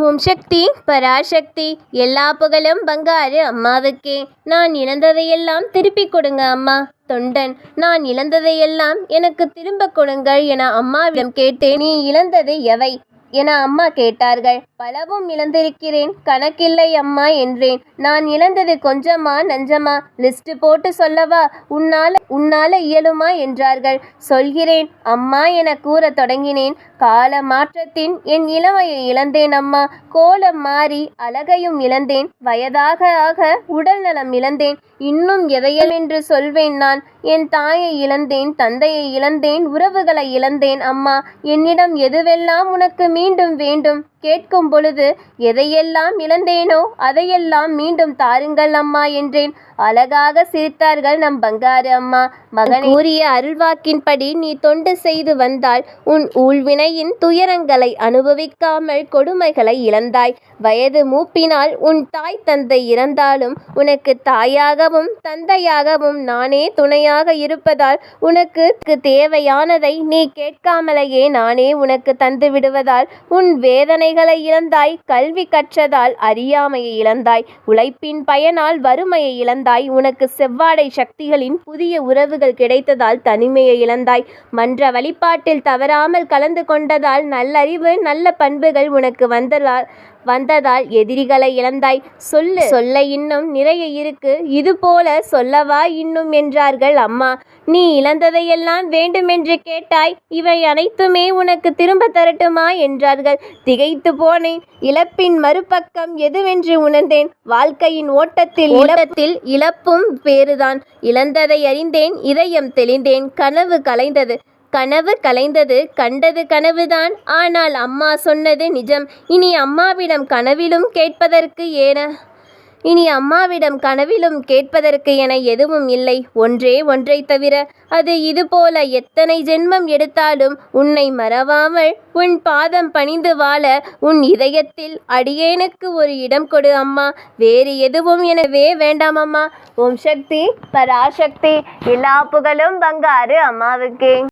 ஓம் சக்தி பராசக்தி எல்லா புகழும் பங்காரு அம்மாவுக்கே. நான் இழந்ததையெல்லாம் திருப்பிக் கொடுங்க அம்மா. தொண்டன் நான் இழந்ததையெல்லாம் எனக்கு திரும்ப கொடுங்கள் என அம்மாவிடம் கேட்டேன். நீ இழந்தது எவை? என அம்மா கேட்டார்கள். பலவும் இழந்திருக்கிறேன் கணக்கில்லை அம்மா என்றேன். நான் இழந்தது கொஞ்சமா நஞ்சமா? லிஸ்ட் போட்டு சொல்லவா? உன்னால உன்னால இயலுமா என்றார்கள். சொல்கிறேன் அம்மா என கூறத் தொடங்கினேன். கால மாற்றத்தின் என் இளமையை இழந்தேன் அம்மா. கோலம் மாறி அழகையும் இழந்தேன். வயதாக ஆக உடல் நலம் இழந்தேன். இன்னும் எதையல் என்று சொல்வேன் நான். என் தாயை இழந்தேன் தந்தையை இழந்தேன் உறவுகளை இழந்தேன் அம்மா. என்னிடம் எதுவெல்லாம் உனக்கு மீண்டும் வேண்டும்? கேட்கும் பொழுது எதையெல்லாம் இழந்தேனோ அதையெல்லாம் மீண்டும் தாருங்கள் அம்மா என்றேன். அழகாக சிரித்தார்கள் நம் பங்காரு அம்மா. மகன் கூறிய அருள்வாக்கின்படி நீ தொண்டு செய்து வந்தால் உன் ஊழ்வினையின் துயரங்களை அனுபவிக்காமல் கொடுமைகளை இழந்தாய். வயது மூப்பினால் உன் தாய் தந்தை இறந்தாலும் உனக்கு தாயாகவும் தந்தையாகவும் நானே துணையாக இருப்பதால் உனக்கு தேவையானதை நீ கேட்காமலேயே நானே உனக்கு தந்து விடுவதால் உன் வேதனைகளை இழந்தாய் கல்வி கற்றதால் அறியாமையை இழந்தாய் உழைப்பின் பயனால் வறுமையை இழந்தாய் உனக்கு செவ்வாடை சக்திகளின் புதிய உறவுகள் கிடைத்ததால் தனிமையை இழந்தாய். மன்ற வழிபாட்டில் தவறாமல் கலந்து கொண்டதால் நல்லறிவு நல்ல பண்புகள் உனக்கு வந்ததால் வந்ததால் எதிரிகளை இழந்தாய். சொல்லு. சொல்ல இன்னும் நிறைய இருக்கு. இது போல சொல்லவா இன்னும் என்றார்கள் அம்மா. நீ இழந்ததையெல்லாம் வேண்டுமென்று கேட்டாய். இவை அனைத்துமே உனக்கு திரும்ப தரட்டுமா என்றார்கள். திகைத்து போனேன். இழப்பின் மறுபக்கம் எதுவென்று உணர்ந்தேன். வாழ்க்கையின் ஓட்டத்தில் இழப்பத்தில் இழப்பும் வேறுதான். இழந்ததை அறிந்தேன். இதயம் தெளிந்தேன். கனவு கலைந்தது. கனவு கலைந்தது கண்டது கனவுதான். ஆனால் அம்மா சொன்னது நிஜம். இனி அம்மாவிடம் கனவிலும் கேட்பதற்கு ஏன? இனி அம்மாவிடம் கனவிலும் கேட்பதற்கு என எதுவும் இல்லை. ஒன்றே ஒன்றை தவிர அது இதுபோல எத்தனை ஜென்மம் எடுத்தாலும் உன்னை மறவாமல் உன் பாதம் பணிந்து வாழ உன் இதயத்தில் அடியேனுக்கு ஒரு இடம் கொடு அம்மா. வேறு எதுவும் எனவே வேண்டாம் அம்மா. ஓம் சக்தி பராசக்தி. எல்லா புகழும் பங்காறு அம்மாவுக்கே.